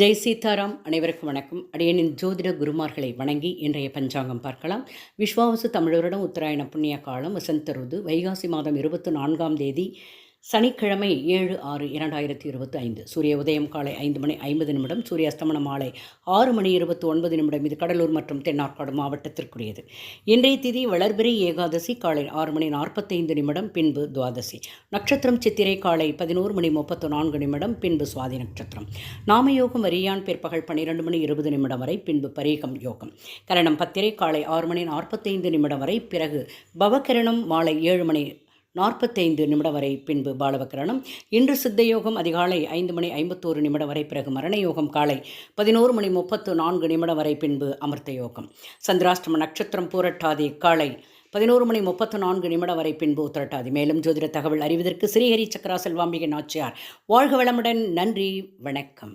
ஜெய் சீதாராம் அனைவருக்கும் வணக்கம். அடியனின் ஜோதிட குருமார்களை வணங்கி இன்றைய பஞ்சாங்கம் பார்க்கலாம். விஸ்வாவசு தமிழரிடம் உத்தராயண புண்ணிய காலம் வசந்த ருது வைகாசி மாதம் இருபத்தி நான்காம் தேதி சனிக்கிழமை ஏழு ஆறு இரண்டாயிரத்தி இருபத்தி ஐந்து சூரிய உதயம் காலை ஐந்து மணி ஐம்பது நிமிடம் சூரிய அஸ்தமன மாலை ஆறு மணி இருபத்தி ஒன்பது நிமிடம். இது கடலூர் மற்றும் தென்னார்காடு மாவட்டத்திற்குரியது. இன்றைய திதி வளர்பிரி ஏகாதசி காலை ஆறு மணி நாற்பத்தைந்து நிமிடம் பின்பு துவாதசி. நட்சத்திரம் சித்திரை காலை பதினோரு மணி முப்பத்து நான்கு நிமிடம் பின்பு சுவாதி நட்சத்திரம். நாமயோகம் வரியான் பிற்பகல் பன்னிரெண்டு மணி இருபது நிமிடம் வரை பின்பு பரீகம் யோகம். கரணம் பத்திரை காலை ஆறு மணி நாற்பத்தைந்து நிமிடம் வரை பிறகு பவகரணம் மாலை ஏழு மணி நாற்பத்தைந்து நிமிடம் வரை பின்பு பாலவக்கரணம். இன்று சித்த யோகம் அதிகாலை ஐந்து மணி ஐம்பத்தோரு நிமிடம் வரை பிறகு மரண யோகம் காலை பதினோரு மணி முப்பத்து நான்கு நிமிடம் வரை பின்பு அமிர்த யோகம் சந்திராஷ்டம நட்சத்திரம் பூரட்டாதி காலை பதினோரு மணி முப்பத்து நான்கு நிமிடம் வரை பின்பு உத்திரட்டாதி. மேலும் ஜோதிட தகவல் அறிவதற்கு ஸ்ரீஹரி சக்கரா செல்வாம்பிகை நாச்சியார். வாழ்க வளமுடன். நன்றி. வணக்கம்.